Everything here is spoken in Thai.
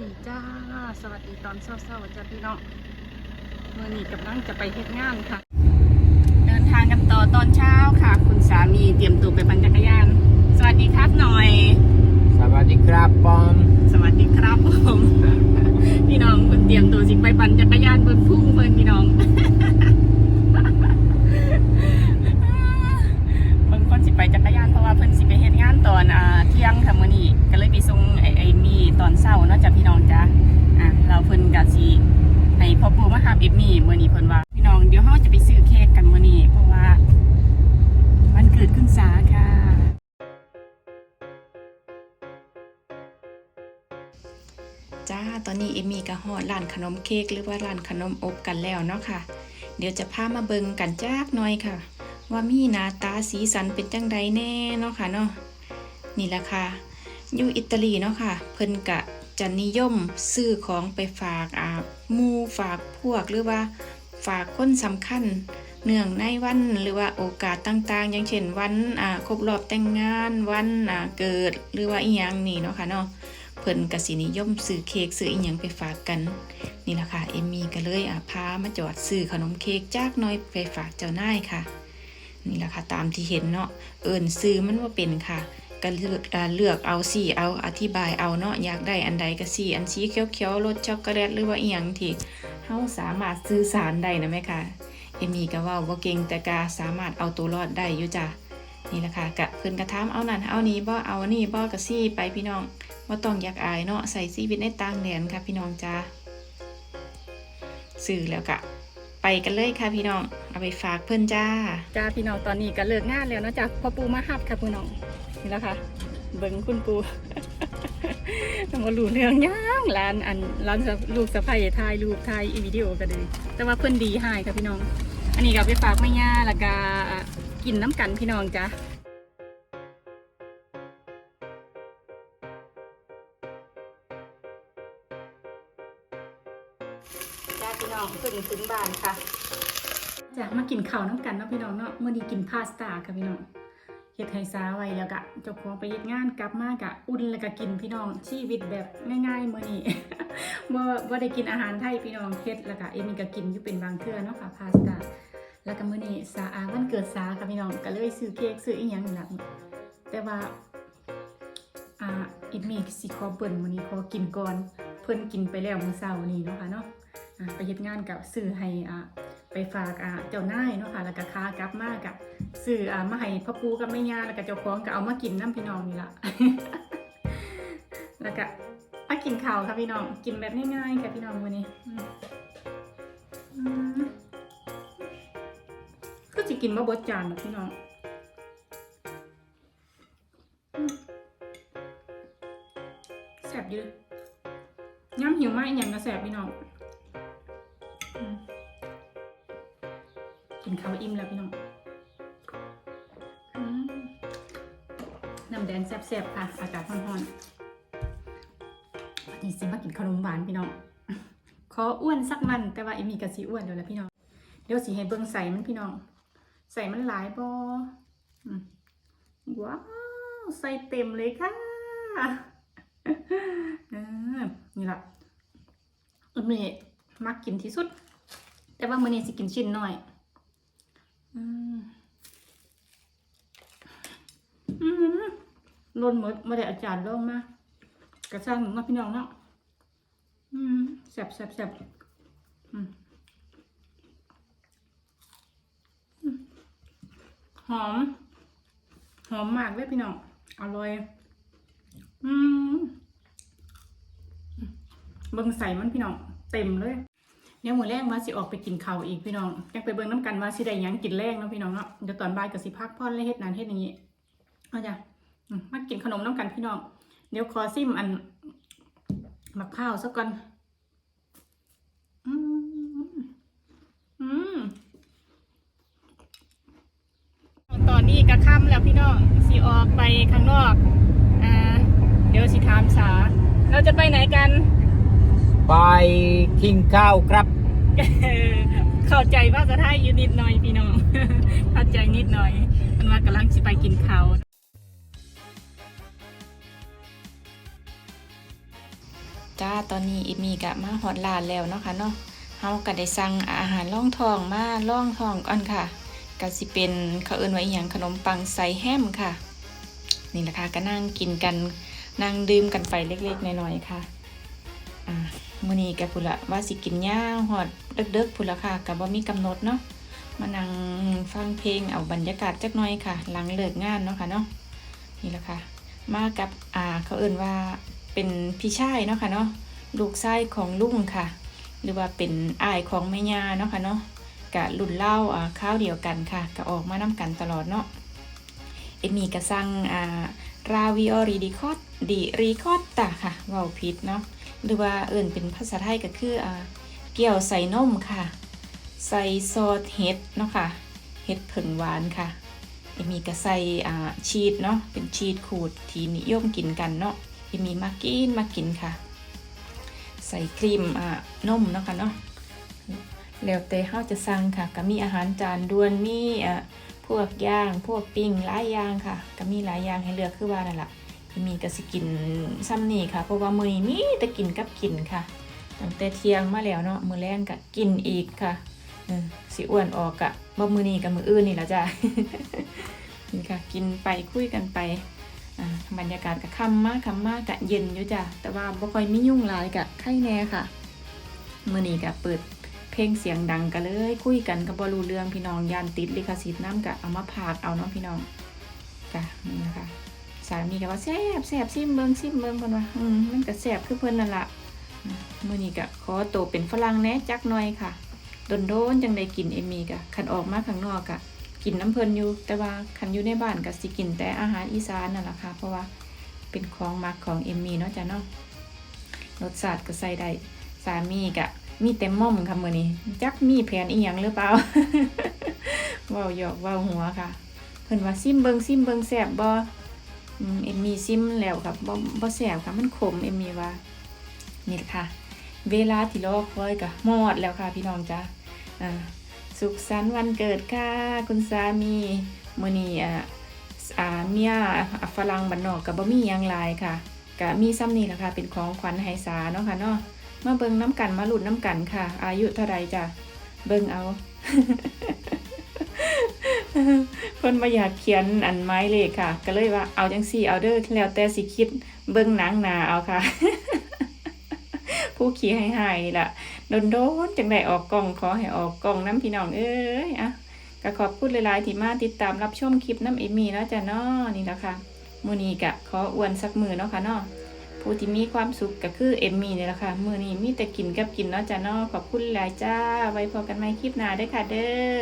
ดีจ้า สวัสดีตอนเช้าๆจ้าพี่น้องเมื่อนี้กำลังจะไปเฮ็ดงานค่ะ เดินทางกันต่อตอนเช้าค่ะ คุณสามีเตรียมตัวไปปั่นจักรยาน สวัสดีครับหน่อย สวัสดีครับปอม สวัสดีครับผม พี่น้องเพิ่นเตรียมตัวสิไปปั่นจักรยานเพิ่นพุ่งเพิ่นพี่น้อง ตอนนี้เอมี่ก็ฮอดร้านขนมเค้กหรือว่าร้านขนมอบกันแล้วเนาะค่ะ เดี๋ยวจะพามาเบิงกันจากหน่อยค่ะ ว่ามีหน้าตาสีสันเป็นจังใดแน่เนาะค่ะเนาะนี่แหละค่ะอยู่อิตาลีเนาะค่ะ เพิ่นกะจะนิยมซื้อของไปฝากอามูฝากพวกหรือว่าฝากคนสำคัญเนื่องในวันหรือว่าโอกาสต่างๆ อย่างเช่นวันอ่าครบรอบแต่งงานวันอ่าเกิดหรือว่าอีหยังนี่เนาะค่ะเนาะ เพิ่นกสินิยมซื้อเค้กซื้ออีหยังไปฝากกัน นี่ล่ะค่ะ เอมมี่ก็เลยอะพามาจอดซื้อขนมเค้กจากน้อยไปฝากเจ้านายค่ะ นี่ล่ะค่ะตามที่เห็นเนาะเอิ้นซื้อมันว่าเป็นค่ะก็เลือกเลือกเอาสิเอาอธิบายเอาเนาะอยากได้อันใดก็สิอันสีเขียวๆรสช็อกโกแลตหรือว่าอีหยังที่เฮาสามารถสื่อสารได้นะแม่ค่ะเอมมี่ก็ว่าบ่เก่งแต่ก็สามารถเอาตัวรอดได้อยู่จ้ะนี่ล่ะค่ะกะเพิ่นก็ถามเอานั่นเอานี่บ่เอานี่บ่ก็สิไปพี่น้อง ว่าต้องอยากอายเนาะใส่ชีวิตในต่างแดนค่ะพี่น้องจ้าสื่อแล้วกะไปกันเลยค่ะพี่น้อง เอาไปฝากเพื่อนจ้า จ้าพี่น้องตอนนี้ก็เลิกงานแล้วเนาะจ้าพ่อปูมาฮับค่ะพี่น้องนี่แล้วค่ะ เบิ้งคุณปูต้องมาลูเรื่องย่างร้านอันร้านลูกสะใภ้ถ่ายรูปถ่ายอีวิดีโอกันเลยแต่ว่าเพื่อนดีให้ค่ะพี่น้อง อันนี้ก็ไปฝากแม่ย่าแล้วก็กินน้ำกันพี่น้องจ้าาพี่น้องถึงถึงบ้านค่ะจะมากินข้าวน้ำกันเนาะพี่น้องเนาะเมื่อนี้กินพาสต้าค่ะพี่น้องเฮ็ดไฮซาไว้แล้วกะเจ้าของไปเฮ็ดงานกลับมากะอุ่นแล้วก็กินพี่น้องชีวิตแบบง่ายๆเมื่อนี้บ่บ่ได้กินอาหารไทยพี่น้องเฮ็ดแล้วก็เอมี่ก็กินอยู่เป็นบางเทื่อเนาะค่ะพาสต้าแล้วก็มื้อนี้สาอาวันเกิดสาค่ะพี่น้องก็เลยซื้อเค้กซื้ออีหยังนี่ล่ะแต่ว่าอ่าเอมี่สิขอเบิ่นมื้อนี้ขอกินก่อนเพิ่นกินไปแล้วมื้อเช้านี้เนาะค่ะเนาะอะ ไปเฮ็ดงานกับสื่อให้อะไปฝากอะเจ้านายเนาะค่ะแล้วก็ค้ากลับมากับสื่ออะมาให้พ่อปูกับแม่ย่าแล้วก็เจ้าของก็เอามากินน้ำพี่น้องนี่ละแล้วก็มากินข้าวค่ะพี่น้องกินแบบง่ายๆค่ะพี่น้องวันนี้ก็จะกินมาบดจานหรอกพี่น้องแสบอยู่ย้ำหิวมากอย่างก็แสบพี่น้อง กินข้าวอิ่มแล้วพี่น้องน้ำแดงแซ่บๆค่ะ อากาศร้อนๆวันนี้สิมากินขนมหวานพี่น้อง ขออ้วนสักวันแต่ว่าเอมีกะสีอ้วนเดี๋ยวแหละพี่น้อง เดี๋ยวสิให้เบิ่งใส่มันพี่น้อง ใส่มันหลายบอว้าว ใส่เต็มเลยค่ะนี่ละอุดมีมักกินที่สุด แต่ว่ามื้อนี้สิกินชิ้นน้อย ลนหมดมาได้อาจารย์ลงมากระช่างมาพี่น้องเนาะอืมแซ่บแซ่บแซบหอม หอมมากเลยพี่น้อง อร่อย อืมเบิ่งใส่มันพี่น้อง เต็มเลย เดี๋ยมือแรกว่าสิออกไปกินข้าวอีกพี่น้องอยากไปเบิ่งน้ำกันว่าสิได้ยังกินแรงเนาะพี่น้องเนาะเดี๋ยวตอนบ่ายก็สิพักผ่อนและเฮ็ดนั่นเฮ็ดอย่างนี้เอาจ้ะมากินขนมน้ำกันพี่น้องเดี๋ยวขอซิมอันมะพร้าวสักก่อนอืมอืมตอนนี้ก็ค่ำแล้วพี่น้องสิออกไปข้างนอกอ่าเดี๋ยวสิถามสาเราจะไปไหนกัน ไปกินข้าวครับ เข้าใจว่าจะได้อยู่นิดหน่อยพี่น้อง เข้าใจนิดหน่อยมันว่ากำลังสิไปกินข้าวจ้าตอนนี้เอมี่กะมาฮอดร้านแล้วเนาะค่ะเนาะเฮาก็ได้สั่งอาหารล่องทองมาล่องทองก่อนค่ะก็สิเป็นเขาเอิ้นว่าอีหยังขนมปังใส่แฮมค่ะ นี่แหละค่ะก็นั่งกินกันนั่งดื่มกันไปเล็กๆน้อยๆค่ะอ่า มื้อนี้ก็พุ่นละว่าสิกินยาวฮอดเดึกๆพุ่นละค่ะก็บ่มีกำหนดเนาะมานั่งฟังเพลงเอาบรรยากาศจักหน่อยค่ะ หลังเลิกงานเนาะค่ะเนาะนี่ละค่ะ มากับอ่าเขาเอิ้นว่าเป็นพี่ชายเนาะค่ะเนาะลูกชายของลุงค่ะ หรือว่าเป็นอายของแม่ย่าเนาะค่ะเนาะกะรุ่นเล่าอ่าข้าวเดียวกันค่ะก็ออกมานํกันตลอดเนาะเอมี่ก็สั่งอ่าราวิโอริดิคอตดิริคอตตาค่ะเว้าผิดเนาะ หรือว่าเอิ่นเป็นภาษาไทยก็คืออ่าเกี่ยวใส่นมค่ะ ใส่ซอสเห็ดเนาะค่ะเห็ดผึ่งหวานค่ะเอมีก็ใส่อ่าชีสเนาะเป็นชีสขูดที่นิยมกินกันเนาะเอมีมากินมากินค่ะ ใส่ครีมอ่านมเนาะค่ะเนาะแล้วแต่เฮาจะสั่งค่ะ ก็มีอาหารจานด่วนมีอ่าพวกย่างพวกปิ้งหลายอย่างค่ะ ก็มีหลายอย่างให้เลือกคือว่านั่นแหละ มีก็สิกินซ้ำนี่ค่ะ เพราะว่ามื้อนี้มีแต่กินกับกินค่ะตั้งแต่เที่ยงมาแล้วเนาะมื้อแรงก็กินอีกค่ะสิอ้วนออกกะบ่มื้อนี้กับมื้ออื่นนี่ล่ะจ้ะนี่ค่ะ กินไปคุยกันไปบรรยากาศก็ค่ำมากคำมากกะเย็นอยู่จ้ะแต่ว่าบ่ค่อยมียุ่งหลายกะไข่แน่ค่ะมื้อนี้ก็เปิดเพลงเสียงดังกันเลย คุยกันก็บ่รู้เรื่องพี่น้องยานติดลิขสิทธิ์น้ำกะเอามาพากเอาเนาะพี่น้องจ้ะนี่นะคะ สามีก็ว่าแซ่บแซ่บซิมเบิงซิมเบิงเพิ่นว่าอืมมันก็แซ่บคือเพิ่นนั่นล่ะอืมมื้อนี้ก็ขอโตวเป็นฝรั่งแหน่จักหน่อยค่ะโดนๆจังได้กินเอมมี่กะคันออกมาข้างนอกกะกินน้ำเพลินอยู่ แต่ว่าคันอยู่ในบ้านก็สิกินแต่อาหารอีสานนั่นแหละค่ะ เพราะว่าเป็นของมักของเอมมี่เนาะจ้ะเนาะรสชาติก็ใส่ได้สามีกะ มีเต็มม่อมค่ะมื้อนี้จักมีแผนอีหยังหรือเปล่าเว้าหยอกเว้าหัวค่ะ เพิ่นว่าซิมเบิงซิมเบิงแซ่บบ่อืม เอ็มมี่ซิมแล้วครับบ่บ่แซ่บค่ะมันขมเอ็มมี่ว่านี่แหละค่ะ เวลาที่รอคอยก็หมดแล้วค่ะพี่น้องจ้าอ่าสุขสันต์วันเกิดค่ะ คุณสามีมื้อนี้อ่าอ่าเมียอ่าฝรั่งบ้านนอกก็บ่มีหยังหลายค่ะก็มีซ้ำนี่แหละค่ะเป็นของขวัญให้สาเนาะค่ะเนาะมาเบิ่งน้ำกันมาหลุดน้ำกันค่ะ อายุเท่าไรจ้ะเบิ่งเอา พิ่นบ่อยากเขียนอันไม้เลขค่ะ ก็เลยว่าเอาจังซี่เอาเด้อแล้วแต่สิคิดเบิ่งหนังหนาเอาค่ะ ผู้ขี้ให้หายๆนี่ล่ะโดนโดนๆจังได้ออกกล้องขอให้ออกกล้องน้ำพี่น้องเอ้ยอะก็ขอบคุณหลายๆที่มาติดตามรับชมคลิปน้ำเอมี่เนาะจ้ะเนาะนี่แหละค่ะมือนี้กะขออวนสักมือเนาะค่ะเนาะผู้ที่มีความสุขก็คือเอมมี่นี่แหละค่ะมือนี้มีแต่กินกับกินเนาะจ้ะเนาะขอบคุณหลายจ้าไว้พอกันใหม่คลิปหน้าเด้ค่ะเด้อ